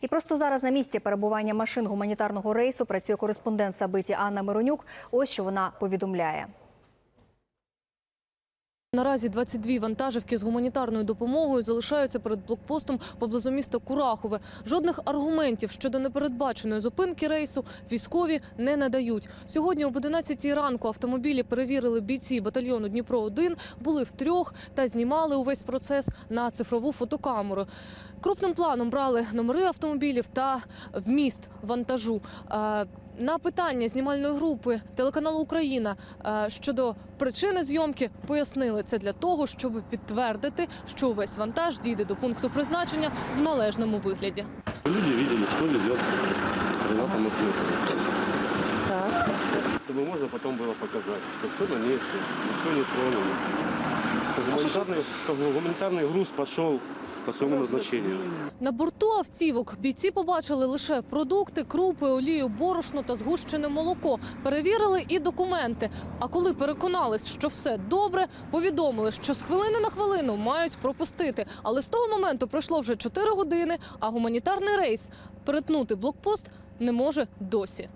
І просто зараз на місці перебування машин гуманітарного рейсу працює кореспондент Сабиті Анна Миронюк. Ось що вона повідомляє. Наразі 22 вантажівки з гуманітарною допомогою залишаються перед блокпостом поблизу міста Курахове. Жодних аргументів щодо непередбаченої зупинки рейсу військові не надають. Сьогодні об 11 ранку автомобілі перевірили бійці батальйону Дніпро 1 були втрьох та знімали увесь процес на цифрову фотокамеру. Крупним планом брали номери автомобілів та вміст вантажу. Е, На питання знімальної групи телеканалу Україна е, щодо причини зйомки пояснили це для того, щоб підтвердити, що увесь вантаж дійде до пункту призначення в належному вигляді. Люди видели, что везет Рената Матвеев. Так. Чтобы можно потом было показать, что все на месте, никто не тронул. Что гуманитарный, что гуманитарный груз пошел по своему назначению. На борту автівок бійці побачили лише продукти, крупи, олію, борошно та згущене молоко. Перевірили і документи. А коли переконались, що все добре, повідомили, що з хвилини на хвилину мають пропустити. Але з того моменту пройшло вже 4 години, а гуманітарний рейс перетнути блокпост не може досі.